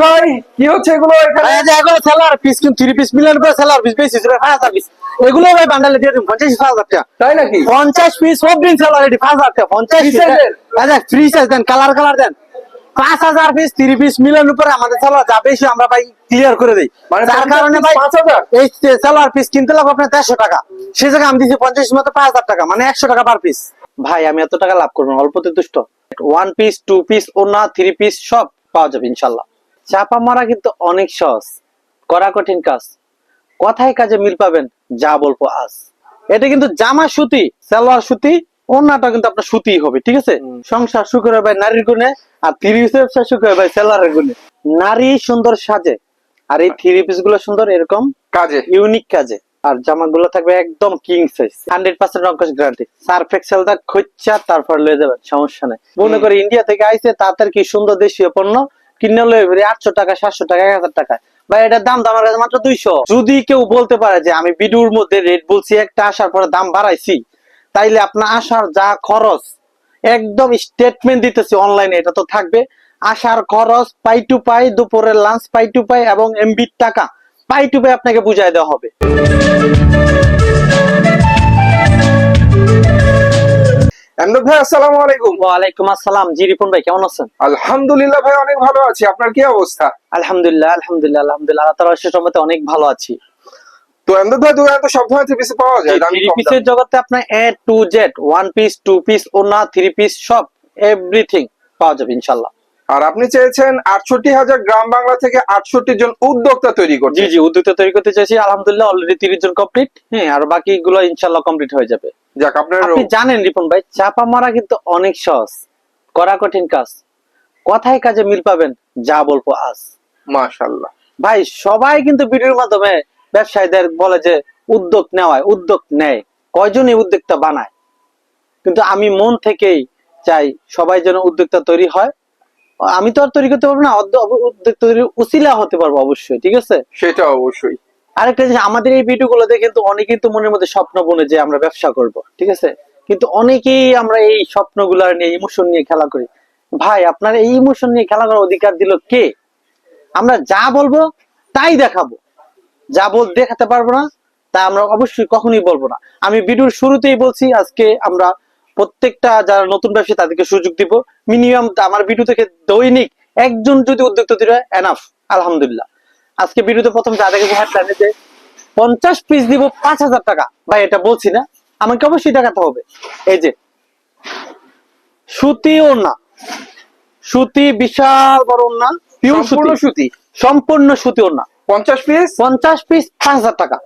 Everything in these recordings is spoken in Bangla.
ভাই কি হচ্ছে এগুলো এখানে? এই যে এগুলো সেলার পিস কিন্তু থ্রি পিস মিলিয়ন করে সেলার পিস বেশি ছিল পাঁচ হাজার পিস এগুলো ভাই বান্ডালে দিয়ে দিন পঞ্চাশ হাজার টাকা। তাই নাকি? পঞ্চাশ পিস সব দিন সেলার এটি পাঁচ হাজার টাকা পঞ্চাশ পিস আচ্ছা ফ্রি সাইজ দেন কালার কালার দেন। পাঁচ হাজার পিস থ্রি পিস মিলিয়ন উপরে আমাদের সেলার যা বেশি আমরা ভাই ক্লিয়ার করে দিই। তার কারণে ভাই এই সেলার পিস কিনতে লাগবে আপনার দেড়শো টাকা। সেই জায়গায় আমি দিচ্ছি পঞ্চাশ মতো পাঁচ হাজার টাকা মানে একশো টাকা পার পিস ভাই আমি এত টাকা লাভ করব অল্পতে তুষ্ট ওয়ান পিস টু পিস ওনা থ্রি পিস সব পাওয়া যাবে ইনশাল্লাহ। চাপা মারা কিন্তু অনেক সহজ। করা কঠিন কাজ। কথায় কাজে মিল পাবেন যা বলব আজ। এটা কিন্তু জামা সুতি সালোয়ার সুতি ওনাটা কিন্তু আপনার সুতি হবে ঠিক আছে? সংসার সুখ হবে ভাই নারীর গুণে আর থ্রি পিস সুখ হবে ভাই সেলারের গুণে। নারী সুন্দর সাজে আর এই থ্রি পিসগুলো সুন্দর এরকম কাজে। ইউনিক কাজে। আর জামাগুলো থাকবে একদম কিং সাইজ হান্ড্রেড পার্সেন্ট অঙ্কশ গ্যারান্টি সার্ফ এক্সেলটা খোঁজা তারপর লয়ে যাবেন সমস্যা নেই। মনে করে ইন্ডিয়া থেকে আইসে তাদের কি সুন্দর দেশীয় পণ্য কিনে লয়ে আটশো টাকা, সাতশো টাকা, এক হাজার টাকা। বা এটার দাম আমার কাছে মাত্র দুইশো। যদি কেউ বলতে পারে যে আমি ভিডিওর মধ্যে রেট বলছি একটা আসার পরে দাম বাড়াইছি, তাইলে আপনার আসার যা খরচ, একদম স্টেটমেন্ট দিতেছি অনলাইনে এটা তো থাকবে। আসার খরচ পাই টু পাই, দুপুরের লাঞ্চ পাই টু পাই এবং এমবির টাকা, পাই টু পাই আপনাকে বুঝাই দেওয়া হবে। আমদাদ ভাই আসসালামু আলাইকুম। ওয়ালাইকুম আসসালাম। জি রিপন ভাই কেমন আছেন? আলহামদুলিল্লাহ ভাই অনেক ভালো আছি। আপনার কি অবস্থা? আলহামদুলিল্লাহ আলহামদুলিল্লাহ আলহামদুলিল্লাহ। আল্লাহ তাআলার শেষ রহমতে অনেক ভালো আছি। তো আমদাদ ভাই দোকানে তো সব ধরনের থ্রি পিস পাওয়া যায় থ্রি পিসের জগতে আপনার A to Z one piece two piece ওনা থ্রি পিস সব এভরিথিং পাওয়া যাবে আর আপনি চেয়েছেন আটষট্টি হাজার গ্রাম বাংলা থেকে আটষট্টি জন উদ্যোক্তা তৈরি করতে। জি জি উদ্যোক্তা তৈরি করতে চাইছি। আলহামদুলিল্লাহ অলরেডি তিরিশ জন কমপ্লিট হ্যাঁ আর বাকিগুলো ইনশাল্লাহ কমপ্লিট হয়ে যাবে। যাক আপনার আপনি জানেন রিপন ভাই চাপা মারা কিন্তু অনেক সহজ। করা কঠিন কাজ। কথায় কাজে মিল পাবেন যা বলব আজ। ভাই সবাই কিন্তু ভিডিওর মাধ্যমে ব্যবসায়ীদের বলে যে উদ্যোগ নেওয়ায় উদ্যোগ নেয়। কয়জনই উদ্যোক্তা বানায়? কিন্তু আমি মন থেকেই চাই সবাই যেন উদ্যোক্তা তৈরি হয়। আমি তো আর তৈরি করতে পারব না উদ্যোক্তা তৈরি উচিলা হতে পারব অবশ্যই ঠিক আছে? সেটা অবশ্যই। আরেকটা জিনিস, আমাদের এই ভিডিও গুলো দেখে কিন্তু অনেকে কিন্তু মনের মধ্যে স্বপ্ন বনে যে আমরা ব্যবসা করব, ঠিক আছে? কিন্তু অনেকেই আমরা এই স্বপ্নগুলো নিয়ে ইমোশন নিয়ে খেলা করি। ভাই, আপনার এই ইমোশন নিয়ে খেলা করার অধিকার দিল কে? আমরা যা বলব তাই দেখাবো। যা বল, দেখাতে পারব না, তা আমরা অবশ্যই কখনোই বলব না। আমি ভিডিওর শুরুতেই বলছি, আজকে আমরা প্রত্যেকটা যারা নতুন ব্যবসায়ী, তাদেরকে সুযোগ দিব। মিনিমাম আমার ভিডিও থেকে দৈনিক একজন যদি উদ্যোক্তা হয় এনাফ আলহামদুলিল্লাহ। আজকে ভিডিওতে প্রথম যা দেখেছি হেডলাইনে যে পঞ্চাশ পিস দিব পাঁচ হাজার টাকা। ভাই এটা বলছি না আমাকে অবশ্যই দেখাতে হবে। এই যে সুতি ওড়না। সুতি বিশাল বড় ওড়না পিওর সম্পূর্ণ সুতি? সুতি সম্পূর্ণ সুতি ওড়না। পঞ্চাশ পিস পঞ্চাশ পিস পাঁচ হাজার টাকা।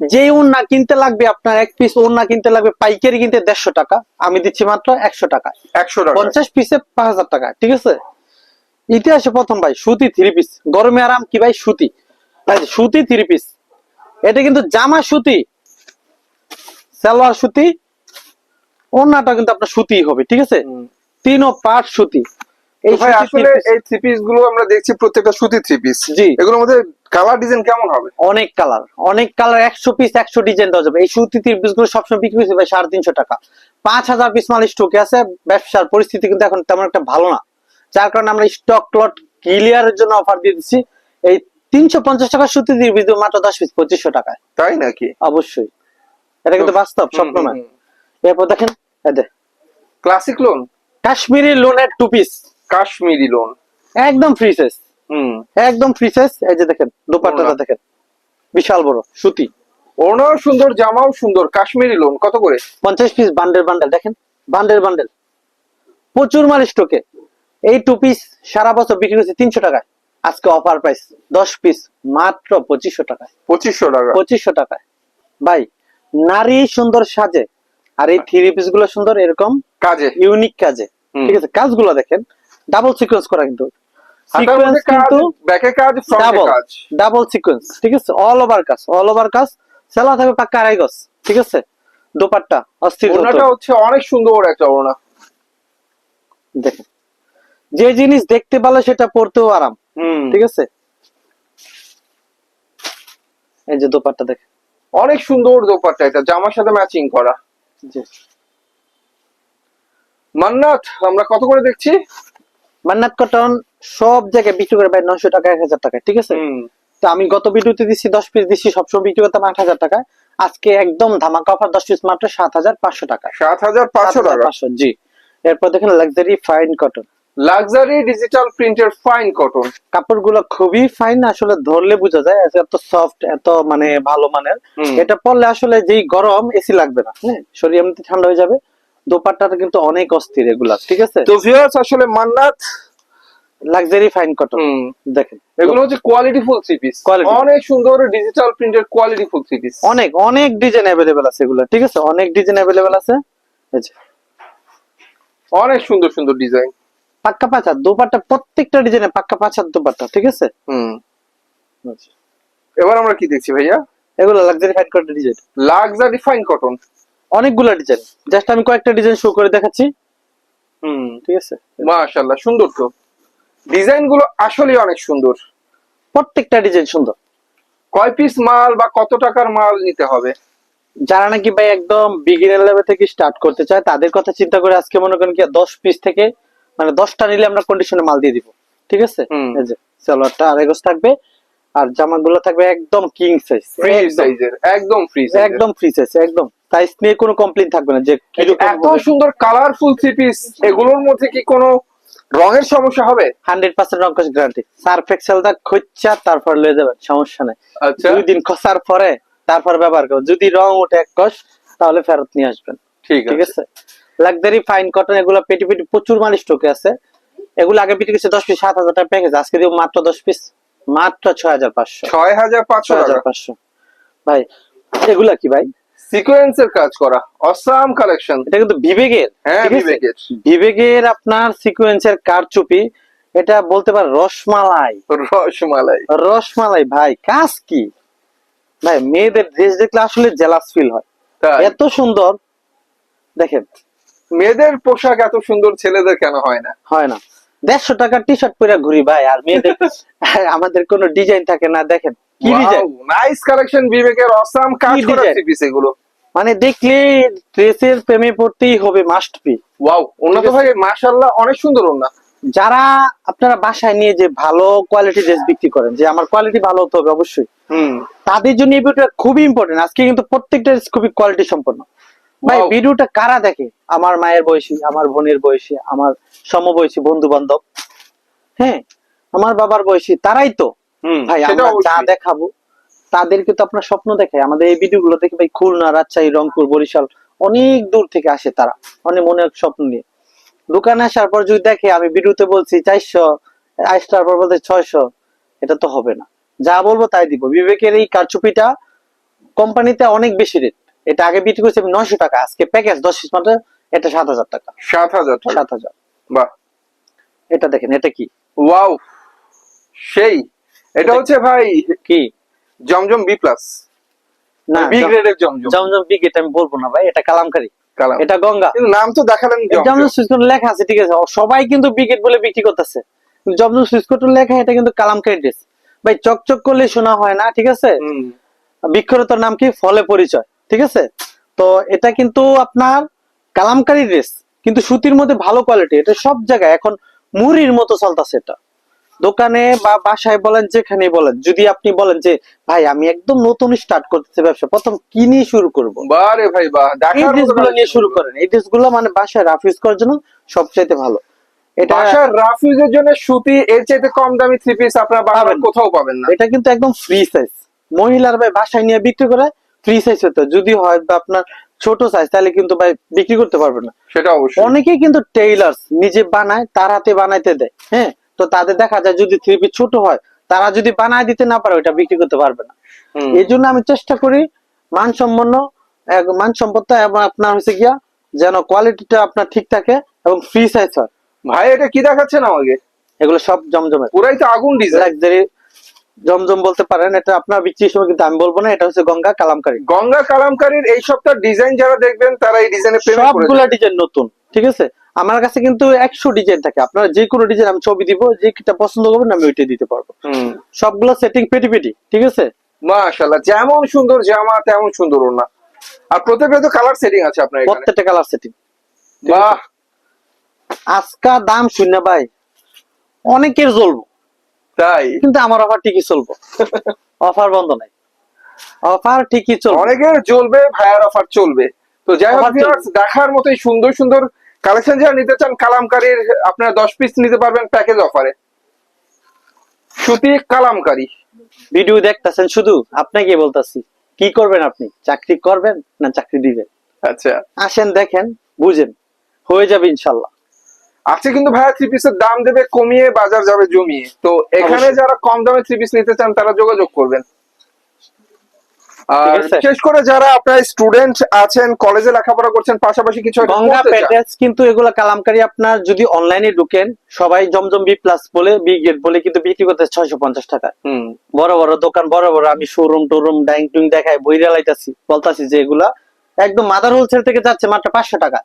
যে ওড়না কিনতে লাগবে আপনার এক পিস ওড়না কিনতে লাগবে পাইকারি কিনতে দেড়শো টাকা আমি দিচ্ছি মাত্র একশো টাকা একশো টাকা। পঞ্চাশ পিসে পাঁচ হাজার টাকা ঠিক আছে? ইতিহাসে প্রথম ভাই সুতি থ্রি পিস গরমে আরাম কি ভাই? সুতি। ভাই সুতি থ্রি পিস এটা কিন্তু জামা সুতি সালোয়ার সুতি ওড়নাটা কিন্তু আপনার সুতি হবে ঠিক আছে? তিনও পাট সুতি। এই ভাই আসলে এই থ্রি পিসগুলো আমরা দেখছি প্রত্যেকটা সুতি থ্রি পিস জি। এগুলোর মধ্যে কালার ডিজাইন কেমন হবে? অনেক কালার অনেক কালার একশো পিস একশো ডিজাইন দেওয়া যাবে। এই সুতি থ্রি পিসগুলো সবসময় বিক্রি হচ্ছে ভাই সাড়ে তিনশো টাকা। পাঁচ হাজার পিস মাল স্টকে আছে। ব্যবসার পরিস্থিতি কিন্তু এখন তেমন একটা ভালো না। যার কারণে আমরা স্টক লট ক্লিয়ারের জন্য অফার দিয়ে দিচ্ছি। এই তিনশো পঞ্চাশ টাকা সুতি থ্রি পিস মাত্র দশ পিস পঁচিশশো টাকায়। তাই নাকি? অবশ্যই। এটা কিন্তু বাস্তব স্বপ্ন নয়। এরপর দেখেন ক্লাসিক লোন কাশ্মীরি লোনের টু পিস কাশ্মীরি লোন একদম ফ্রি সাইজ হুম। একদম ফ্রি সাইজ এই যে দেখেন দোপাট্টাটা দেখেন। বিশাল বড় সুতি। ওড়নাও সুন্দর জামাও সুন্দর কাশ্মীরি লোন কত করে? পঞ্চাশ পিস বান্ডেল বান্ডেল দেখেন। বান্ডেল বান্ডেল প্রচুর মাল স্টকে এই টু পিস সারা বছর বিক্রি হচ্ছে তিনশো টাকায়। আজকে অফার প্রাইস দশ পিস মাত্র পঁচিশশো টাকায়। পঁচিশশো টাকা। পঁচিশশো টাকায়। ভাই নারী সুন্দর সাজে আর এই থ্রি পিসগুলো সুন্দর এরকম কাজে। ইউনিক কাজে। ঠিক আছে কাজগুলো দেখেন ডাবল সিকোয়েন্স করা কিন্তু। সিকোয়েন্স ব্যাকে কাজ ডাবল কাজ ডাবল সিকোয়েন্স ঠিক আছে? অল ওভার কাজ অল ওভার কাজ। সেলা থাকবে পাক্কা আড়াই গজ ঠিক আছে? দোপাট্টা অস্থির হচ্ছে অনেক সুন্দর একটা দেখেন। যে জিনিস দেখতে ভালো সেটা পড়তেও আরাম হুম। ঠিক আছে? এই যে দোপাট্টা দেখেন অনেক সুন্দর দোপাট্টা এটা জামার সাথে ম্যাচিং করা। মান্নাত আমরা কত করে দেখছি? মান্নাত কটন সব জায়গায় বিক্রি করে ভাই নয়শো টাকা এক হাজার টাকা ঠিক আছে? তো আমি গত ভিডিওতে দিচ্ছি দশ পিস দিচ্ছি সবসময় বিক্রি করতাম আট হাজার টাকা। আজকে একদম ধামাকা অফার দশ পিস মাত্র সাত হাজার পাঁচশো টাকা। সাত হাজার পাঁচশো টাকা? 7,500 জি। এরপর দেখেন luxury fine cotton luxury digital প্রিন্টের ফাইন কটন কাপড়গুলো খুবই ফাইন আসলে ধরলে বোঝা যায় এত সফট এত মানে ভালো মানের। এটা পরলে আসলে যেই গরম এসি লাগবে না হ্যাঁ? শরীর এমনিতে ঠান্ডা হয়ে যাবে। দোপাট্টাটা কিন্তু অনেক অস্থির এগুলা ঠিক আছে? তো ভিউয়ার্স আসলে মান্নাত লাক্সারি ফাইন কটন দেখেন। এগুলো হচ্ছে কোয়ালিটি ফুল থ্রি পিস অনেক সুন্দর ডিজিটাল প্রিন্টের কোয়ালিটি ফুল থ্রি পিস অনেক অনেক ডিজাইন অ্যাভেলেবেল আছে এগুলো ঠিক আছে? অনেক ডিজাইন অ্যাভেলেবেল আছে। অনেক সুন্দর সুন্দর ডিজাইন পাক্কা পাঁচা দোপাট্টা প্রত্যেকটা ডিজাইনে পাক্কা পাঁচার দোপাট্টা ঠিক আছে? হুম। আচ্ছা। এবার আমরা কি দেখছি ভাইয়া? এগুলো luxury fine cotton design luxury fine cotton অনেকগুলো ডিজাইন জাস্ট আমি কয়েকটা ডিজাইন শো করে দেখাচ্ছি। হুম। ঠিক আছে? মাশাআল্লাহ সুন্দর তো। ডিজাইনগুলো আসলে অনেক সুন্দর। প্রত্যেকটা ডিজাইন সুন্দর। কয় পিস মাল বা কত টাকার মাল নিতে হবে? যারা নাকি ভাই একদম বিগিনার লেভেল থেকে স্টার্ট করতে চায় তাদের কথা চিন্তা করে আজকে মনে করেন কি দশ পিস থেকে মানে দশটা নিলে আমরা কন্ডিশনে মাল দিয়ে দিব। ঠিক আছে। এই যে সালোয়ারটা আড়াই গজ থাকবে আর জামাগুলো থাকবে একদম কিং সাইজ ফ্রি সাইজের একদম ফ্রি একদম ফ্রি সাইজ একদম। সাইজ নিয়ে কোনো কমপ্লেন থাকবে না যে এত সুন্দর কালারফুল থ্রি পিস এগুলোর মধ্যে কি কোনো রঙের সমস্যা হবে? হান্ড্রেড পার্সেন্ট রঙ্কশ গ্যারান্টি সার্ফ এক্সেলটা খুঁজছা তারপর লয়ে যাবেন সমস্যা নেই। আচ্ছা। দুই দিন খসার পরে তারপর ব্যবহার করো যদি রং ওঠে এক কষ তাহলে ফেরত নিয়ে আসবেন। ঠিক আছে? লাক্সারি ফাইন কটন এগুলো পেটি পেটি প্রচুর মাল স্টকে আছে। এগুলো আগে পেটি গেছে দশ পিস সাত হাজার টাকা প্যাকেজ আজকে দিব মাত্র দশ পিস মাত্র ছয় হাজার পাঁচশো। ছয় হাজার পাঁচশো হাজার পাঁচশো। ভাই এগুলা কি ভাই? সিকোয়েন্সের কাজ করা অসাম কালেকশন এটা কিন্তু বিবেকের। হ্যাঁ বিবেকের। বিবেকের আপনার সিকোয়েন্সের কারচুপি এটা বলতে পার রসমালাই। রসমালাই। রসমালাই ভাই কাজ কি? ভাই মেয়েদের ড্রেস দেখলে আসলে জেলাস ফিল হয়। এত সুন্দর। দেখেন মেয়েদের পোশাক এত সুন্দর ছেলেদের কেন হয় না? হয় না। দেড়শো টাকার টি শার্ট পরে ঘুরি ভাই আর মেয়েদের আমাদের কোনো ডিজাইন থাকে না দেখেন। কি ডিজাইন নাইস কালেকশন বিবেকের অসাম কাজ কি করা design? থ্রি পিস এগুলো। মানে দেখলে ড্রেসের প্রেমে পড়তেই হবে মাস্ট বি ওয়াও ওনা তো ভাই মাশাআল্লাহ অনেক সুন্দর ওনা যারা আপনারা বাসায় নিয়ে যে ভালো কোয়ালিটি ড্রেস বিক্রি করেন যে আমার কোয়ালিটি ভালো হতে হবে অবশ্যই। হুম। তাদের জন্য এই ভিডিওটা খুবই ইম্পর্টেন্ট আজকে কিন্তু প্রত্যেকটা dress খুবই কোয়ালিটি সম্পন্ন। ভাই. ভিডিওটা কারা দেখে? আমার মায়ের বয়সী আমার বোনের বয়সী আমার সমবয়সী বন্ধু বান্ধব হ্যাঁ আমার বাবার বয়সী তারাই তো। ভাই আমরা যা দেখাবো তাদেরকে তো আপনার স্বপ্ন দেখে আমাদের এই ভিডিও গুলো দেখে ভাই খুলনা রাজশাহী রংপুর বরিশাল অনেক দূর থেকে আসে তারা। অনেক মনে স্বপ্ন নিয়ে। দোকানে আসার পর যদি দেখে আমি ভিডিওতে বলছি চারশো আইসটার পর বলতে ছয়শো এটা তো হবে না। যা বলব তাই দিব। বিবেকের এই কারচুপিটা কোম্পানিতে অনেক বেশি রেট এটা আগে বিক্রি করছি আমি নয়শো টাকা আজকে প্যাকেজ দশ পিস মাত্র এটা সাত হাজার টাকা। সাত হাজার সাত হাজার। বাহ। এটা দেখেন এটা কি? ওয়াও সেই। এটা হচ্ছে ভাই কি? জমজম বি প্লাস না বি গ্রেডের জমজম। জমজম বিগ এটা আমি বলব না ভাই এটা কালামকারি। কালাম। এটা গঙ্গা। কিন্তু নাম তো দেখালেন জমজম। সুইসকোট লেখা আছে ঠিক আছে। সবাই কিন্তু বিকেট বলে বিক্রি করতেছে। জমজম সুইসকোটের লেখা এটা কিন্তু কালামকারী ড্রেস ভাই চকচক করলে শোনা হয় না ঠিক আছে? বিক্রেতার নাম কি? ফলে পরিচয়। ঠিক আছে? তো এটা কিন্তু আপনার কালামকারি ড্রেস কিন্তু সুতির মধ্যে ভালো কোয়ালিটি এটা সব জায়গায়। এখন মুড়ির মতো চলতেছে এটা। দোকানে বা বাসায় বলেন যেখানে বলেন যদি আপনি বলেন যে ভাই আমি একদম নতুন স্টার্ট করতেছি ব্যবসা প্রথম কি নিয়ে শুরু করব? বারে ভাই এই নিয়ে শুরু করেন। এই ড্রেসগুলো মানে বাসায় রাফ ইউজ করার জন্য সবচাইতে ভালো। এটা বাসার রাফ ইউজের জন্য সুতি এর চাইতে কম দামি থ্রি পিস আপনারা বাংলার কোথাও পাবেন না। এটা কিন্তু একদম ফ্রি সাইজ মহিলার ভাই বাসায় নিয়ে বিক্রি করে ফ্রি সাইজ হতে। যদি হয় বা আপনার ছোট সাইজ তাহলে কিন্তু ভাই বিক্রি করতে পারবেন না। সেটা অবশ্যই। অনেকেই কিন্তু টেইলার্স নিজে বানায় তার হাতে বানাইতে দেয় হ্যাঁ? তো তাদের দেখা যায় যদি থ্রি পিস ছোট হয় তারা যদি বানায় দিতে না পারে ওটা বিক্রি করতে পারবে না। এই জন্য আমি চেষ্টা করি মানসম্পন্ন মানসম্পন্ন এবং আপনার হচ্ছে গিয়া যেন কোয়ালিটিটা আপনার ঠিক থাকে এবং ফ্রি সাইজ হয়। ভাই এটা কি দেখাচ্ছেন আমাকে? এগুলো সব জমজমে পুরাই তো আগুন ডিজাইন। লাক্সারি জমজম বলতে পারেন এটা আপনার বিক্রির সময় কিন্তু আমি বলব না এটা হচ্ছে গঙ্গা কালামকারী। গঙ্গা কালামকারীর এই সপ্তাহ ডিজাইন যারা দেখবেন তারা এই ডিজাইনে সবগুলা ডিজাইন নতুন ঠিক আছে? আমার কাছে কিন্তু একশো ডিজাইন থাকে। আপনারা যে কোনো ডিজাইন আমি ছবি দিব যেটা পছন্দ করবেন আমি ওইটা দিতে পারব। সবগুলো সেটিং পেটি পেটি ঠিক আছে? মাশাআল্লাহ যেমন সুন্দর জামা তেমন সুন্দর ওনা আর প্রত্যেকটা তো কালার সেটিং আছে আপনার এখানে। প্রত্যেকটা কালার সেটিং বাহ! আজকা দাম শূন্য ভাই অনেকের জ্বলবো। তাই? কিন্তু আমার অফার ঠিকই চলবো। অফার বন্ধ নাই। অফার ঠিকই চলবে। অনেকের জ্বলবে ভাইয়ার অফার চলবে। তো যাই হোক চলবে। দেখার মতোই সুন্দর সুন্দর কালেকশন যারা নিতে চান কালামকারীর আপনারা দশ পিস নিতে পারবেন প্যাকেজ অফারে সুতি কালামকারী। ভিডিও দেখতেছেন শুধু? আপনাকে বলতাছি কি করবেন আপনি? চাকরি করবেন না চাকরি দিবেন? আচ্ছা। আসেন দেখেন বুঝেন। হয়ে যাবে ইনশাল্লাহ। আজকে কিন্তু ভাইয়া থ্রি পিসের দাম দেবে কমিয়ে বাজার যাবে জমিয়ে। তো এখানে যারা কম দামে থ্রি পিস নিতে চান তারা যোগাযোগ করবেন। আর বিশেষ করে যারা আপনার স্টুডেন্ট আছেন কলেজে লেখাপড়া করছেন পাশাপাশি কিছু গঙ্গা প্যাটেজ কিন্তু এগুলো কালামকারী আপনার যদি অনলাইনে ঢুকেন সবাই জমজম বি প্লাস বলে বি গেট বলে কিন্তু বিক্রি করতে ছয়শো পঞ্চাশ টাকা। হুম। বড় বড় দোকান বড় বড়। আমি শোরুম টোরুম ডাইং টুইং দেখাই বইরা লাইতাছি বলতাছি যে এগুলা একদম মাদার হোলসেল থেকে যাচ্ছে মাত্র পাঁচশো টাকা।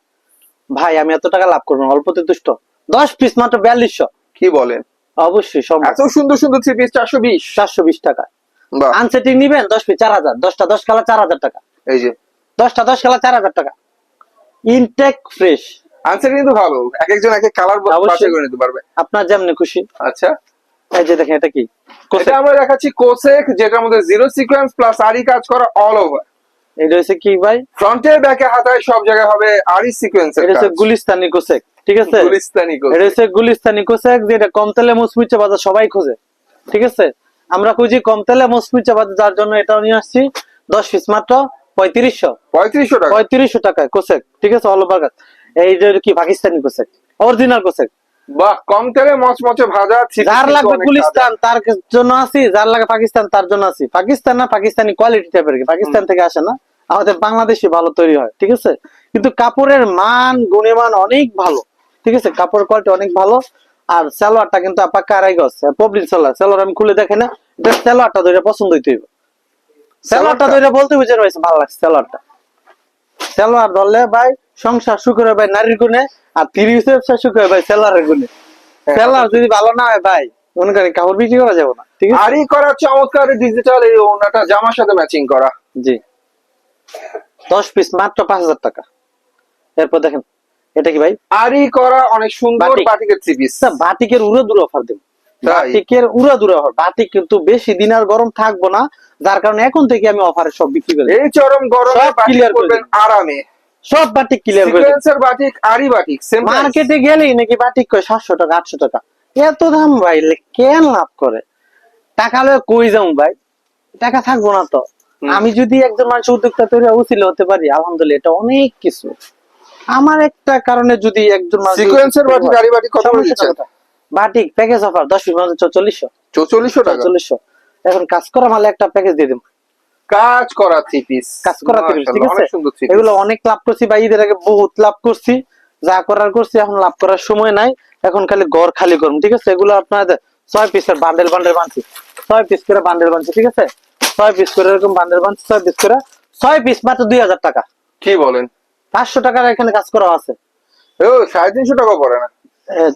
ভাই আমি এত টাকা লাভ করব অল্পতে তুষ্ট দশ পিস মাত্র বিয়াল্লিশশো। কি বলেন? অবশ্যই এত সুন্দর সুন্দর থ্রি পিস চারশো বিশ। চারশো বিশ টাকা। আনসেটিং নিবেন দশ পিস চার হাজার। দশটা দশ কালা চার হাজার টাকা। এই যে। দশটা দশ কালা চার হাজার টাকা। ইনটেক ফ্রেশ আনসার কিন্তু ভালো। এক একজন এক এক কালার। বাছাই করে নিতে পারবে। আপনার যেমনি খুশি। আচ্ছা। এই যে দেখেন এটা কি? এটা আমরা দেখাচ্ছি কোসেক যেটার মধ্যে জিরো সিকোয়েন্স প্লাস আরি কাজ করা অল ওভার এটা হচ্ছে কি ভাই? ফ্রন্টে ব্যাকে হাতায় সব জায়গায় হবে আরি এটা হচ্ছে গুলিস্তানি কোসেক ঠিক আছে? গুলিস্তানি এটা হচ্ছে গুলিস্তানি কোসেক যেটা কম তেলে মুচমুচে বাজার সবাই খোঁজে ঠিক আছে? আমরা খুঁজি কম তেলে মুচমুচে বাজার যার জন্য এটাও নিয়ে আসছি দশ পিস মাত্র পঁয়ত্রিশশো। পঁয়ত্রিশশো টাকা। পঁয়ত্রিশশো টাকায় কোসেক ঠিক আছে? অল ওভার এই যে কি পাকিস্তানি কোসেক? Original cosec. বাহ কম তেলে মচমচে ভাজা যার লাগবে গুলিস্তান তার জন্য আছি যার লাগে পাকিস্তান তার জন্য আছি পাকিস্তান না পাকিস্তানি কোয়ালিটি টাইপের কি? পাকিস্তান থেকে আসে না? আমাদের বাংলাদেশে ভালো তৈরি হয় ঠিক আছে? কিন্তু কাপড়ের মান গুণমান অনেক ভালো ঠিক আছে? কাপড়ের কোয়ালিটি অনেক ভালো আর সালোয়ারটা কিন্তু আপা কারাই গছ পবলিক সালোয়ার সালোয়ার আমি খুলে দেখে না এটা সালোয়ারটা ধরে পছন্দ হইতে হইব। সালোয়ারটা? ধরে বলতে বুঝে রয়েছে ভালো লাগছে সালোয়ারটা। সালোয়ার ধরলে ভাই সংসার সুখ হয় ভাই নারীর গুণে আর তিরিশ ব্যবসা সুখ হয় ভাই সেলারের গুণে। হ্যাঁ। সেলার যদি ভালো না হয় ভাই মনে করেন কাপড় বিক্রি করা যাবে না ঠিক আছে? আরি করা চমৎকার ডিজিটাল এই ওনাটা জামার সাথে ম্যাচিং করা। জি। দশ পিস মাত্র পাঁচ হাজার টাকা। এরপর দেখেন এটা কি ভাই? আরি করা অনেক সুন্দর বাটিক। বাটিকের থ্রি পিস বাটিকের উড়ে দূরে অফার দেব? বাটিকের উড়ে দূরে অফার বাটিক কিন্তু বেশি দিন আর গরম থাকব না যার কারণে এখন থেকে আমি অফারে সব বিক্রি করে। এই চরম গরমে করবেন আরামে। সব বাটিক ক্লিয়ার করে। সিকোয়েন্সের বাটিক আরি বাটিক সেম মার্কেটে গেলেই নাকি বাটিক কয় সাতশো টাকা আটশো টাকা। এত দাম ভাই কেন লাভ করে? টাকা লয়ে কই যাও ভাই? টাকা থাকব না তো। আমি যদি একজন মানুষ উদ্যোক্তা তৈরি উচিত হতে পারি আলহামদুলিল্লাহ এটা অনেক কিছু। আমার একটা কারণে যদি একজন মানুষ সিকোয়েন্সের বাটিক আরি বাটিক কত বাটিক প্যাকেজ অফার দশ পিস মানে চল্লিশশো চৌচল্লিশশো টাকা? চল্লিশশো এখন কাজ করা মালে একটা প্যাকেজ দিয়ে দেবো। কাজ করা থ্রি পিস কাজ করা three piece, ঠিক আছে? এগুলো অনেক লাভ করছি বা ঈদের আগে বহুত লাভ করছি। যা করার করছি এখন লাভ করার সময় নাই। এখন খালি ঘর খালি করুন ঠিক আছে? এগুলো আপনাদের ছয় পিসের বান্ডেল বান্ডেল বানছি। ছয় পিস করে বান্ডেল বানছি ঠিক আছে? ছয় পিস করে এরকম বান্ডেল ছয় পিস করে ছয় পিস মাত্র দুই হাজার টাকা। কি বলেন? পাঁচশো টাকার এখানে কাজ করা আছে। ও সাড়ে তিনশো টাকা পড়ে না?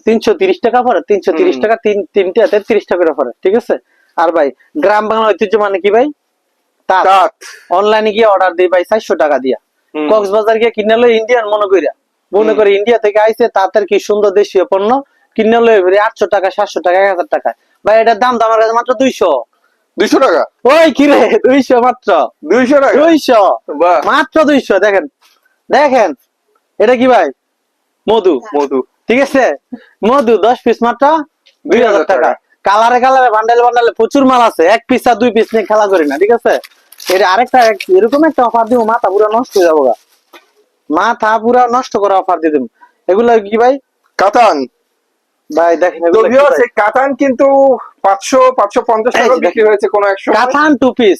তিনশো তিরিশ টাকা পরে তিনশো তিরিশ টাকা তিন তিনটে তেত্রিশ টাকা পরে ঠিক আছে? আর ভাই গ্রাম বাংলা ঐতিহ্য মানে কি ভাই? তাঁত। অনলাইনে গিয়ে অর্ডার দিই ভাই চারশো টাকা দিয়া। কক্সবাজার গিয়ে কিনে লই ইন্ডিয়ান মনে কইরা। মনে করে ইন্ডিয়া থেকে আইছে তাদের কি সুন্দর দেশীয় পণ্য? কিনে লই এবারে আটশো টাকা সাতশো টাকা এক হাজার টাকা ভাই এটার দাম তো আমার কাছে মাত্র দুইশো। দুইশো টাকা? ওই দুইশো মাত্র। দুইশো টাকা? দুইশো। মাত্র দুইশো দেখেন। দেখেন এটা কি ভাই? মধু। মধু। ঠিক আছে? মধু দশ পিস মাত্র দুই হাজার টাকা। কালারে কালারে বান্ডেল বান্ডেলে প্রচুর মাল আছে। এক পিস আর দুই পিস নিয়ে খেলা করি না ঠিক আছে? এটা আরেকটা এরকম একটা অফার দিব মাথা পুরো নষ্ট হয়ে যাব। মাথা পুরো নষ্ট করা অফার দিয়ে দেবো। এগুলো কি ভাই? কাতান। ভাই দেখেন কাতান কিন্তু পাঁচশো পাঁচশো পঞ্চাশ টাকা বিক্রি হয়েছে কোনো এক সময় কাতান টু পিস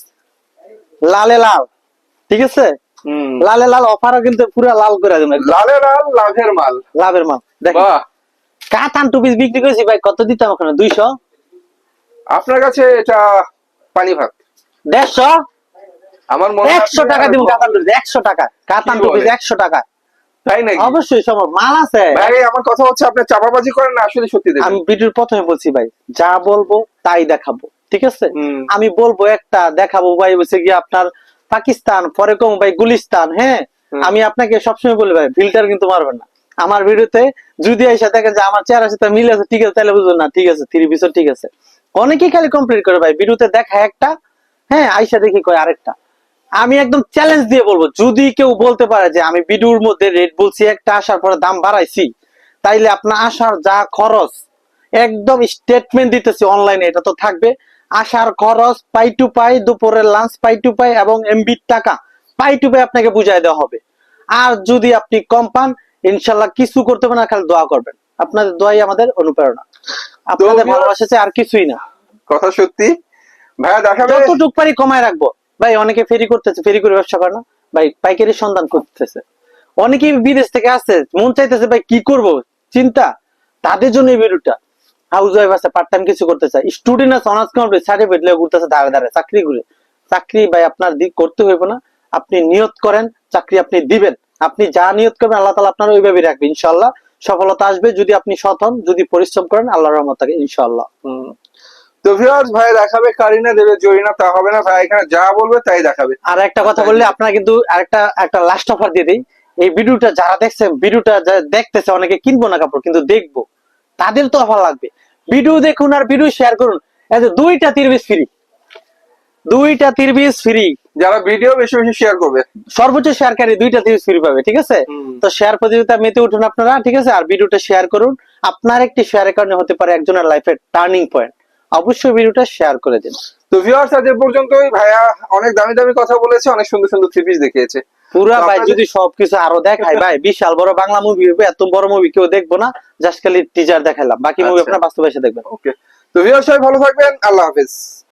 লালে লাল ঠিক আছে? লালে লাল অফারও কিন্তু পুরো লাল করে দেবেন লালে লাল লাভের মাল। লাভের মাল। দেখেন কাতান টু পিস বিক্রি করেছি ভাই কত দিতাম ওখানে? দুইশো? আপনার কাছে এটা পানি ভাত। দেড়শো? আমার মনে হয় একশো টাকা দিব কাতান টু একশো টাকা। কাতান টু পিস? একশো টাকা। তাই নাকি? অবশ্যই সম্ভব। মাল আছে। ভাই আমার কথা হচ্ছে আপনি চাপাবাজি করেন না আসলে সত্যি আমি ভিডিওর প্রথমে বলছি ভাই যা বলব তাই দেখাবো ঠিক আছে? আমি বলব একটা দেখাবো ভাই বলছে কি আপনার পাকিস্তান পরে কম ভাই গুলিস্তান হ্যাঁ? আমি আপনাকে সবসময় বলি ভাই ফিল্টার কিন্তু মারবেন না। আমার ভিডিওতে যদি এসে দেখেন যে আমার চেহারার সাথে মিল আছে ঠিক আছে তাহলে বুঝবেন না ঠিক আছে থ্রি পিসও ঠিক আছে। অনেকেই খালি কমপ্লিট করে ভাই ভিডিওতে দেখা একটা হ্যাঁ আইসা দেখি কয় আরেকটা। আমি একদম চ্যালেঞ্জ দিয়ে বলব যদি কেউ বলতে পারে যে আমি ভিডিওর মধ্যে রেট বলছি একটা আসার পরে দাম বাড়াইছি তাইলে আপনার আসার যা খরচ একদম স্টেটমেন্ট দিতেছি অনলাইনে এটা তো থাকবে। আসার খরচ পাই টু পাই দুপুরের লাঞ্চ পাই টু পাই এবং এমবির টাকা পাই টু পাই আপনাকে বুঝাই দেওয়া হবে। আর যদি আপনি কম পান ইনশাল্লাহ কিছু করতে হবে না খালি দোয়া করবেন। আপনাদের দোয়াই আমাদের অনুপ্রেরণা। আপনাদের ভালোবাসা আর কিছুই না। কথা সত্যি। ভাইয়া দেখাবে যতটুক পারি কমায় রাখব। ভাই, অনেকে ফেরি করতেছে, ফেরি করে ব্যবসা করে না। ভাই, পাইকারি সন্ধান করতেছে। অনেকেই বিদেশ থেকে আসছে মন চাইতেছে, ভাই, কি করব? চিন্তা। তাদের জন্য এই ভিডিওটা। হাউস ওয়াইফ আছে পার্ট টাইম কিছু করতে চায় স্টুডেন্ট আছে অনার্স কমপ্লিট সার্টিফিকেট লেগে ঘুরতেছে, ধারে ধারে, চাকরি ঘুরে চাকরি, ভাই, আপনার দিক করতে হইব না। আপনি নিয়ত করেন, চাকরি আপনি দিবেন। আপনি যা নিয়ত করবেন, আল্লাহ তালা আপনার ওইভাবে রাখবে ইনশাল্লাহ সফলতা আসবে যদি আপনি সৎ হন, যদি পরিশ্রম করেন আল্লাহ রহমত থাকে ইনশাল্লাহ। তো ভিউয়ার্স ভাই দেখাবে কারিনা দেবে জরিনা তা হবে না। ভাই এখানে যা বলবে তাই দেখাবে। আর একটা কথা বললে আপনারা কিন্তু আরেকটা একটা লাস্ট অফার দিয়ে দিই। এই ভিডিওটা যারা দেখছে ভিডিওটা দেখতেছে অনেকে কিনবো না কাপড় কিন্তু দেখব। তাদের তো অফার লাগবে। ভিডিও দেখুন আর ভিডিও শেয়ার করুন। দুইটা তিরবিস ফ্রি দুইটা তিরবিস ফ্রি যারা ভিডিও বেশি বেশি শেয়ার করবে। সর্বোচ্চ শেয়ারকারী দুইটা তিরবিস ফ্রি পাবে ঠিক আছে? তো শেয়ার প্রতিযোগিতা মেতে উঠুন আপনারা ঠিক আছে? আর ভিডিওটা শেয়ার করুন। আপনার একটি শেয়ারের কারণে হতে পারে একজনের লাইফের টার্নিং পয়েন্ট অবশ্যই ভিডিওটা শেয়ার করে দিন। তো ভিউয়ার্স আজ পর্যন্তই। ভাইয়া অনেক দামি দামি কথা বলেছে অনেক সুন্দর সুন্দর থ্রি পিস দেখিয়েছে। পুরা ভাই যদি সবকিছু আরও দেখাই ভাই বিশাল বড় বাংলা মুভি হবে এত বড় মুভি কেউ দেখব না জাস্ট খালি টিজার দেখাইলাম বাকি মুভি আপনারা আপনার বাস্তবে এসে দেখবেন। ওকে তো ভিউয়ার্স সবাই ভালো থাকবেন আল্লাহ হাফেজ।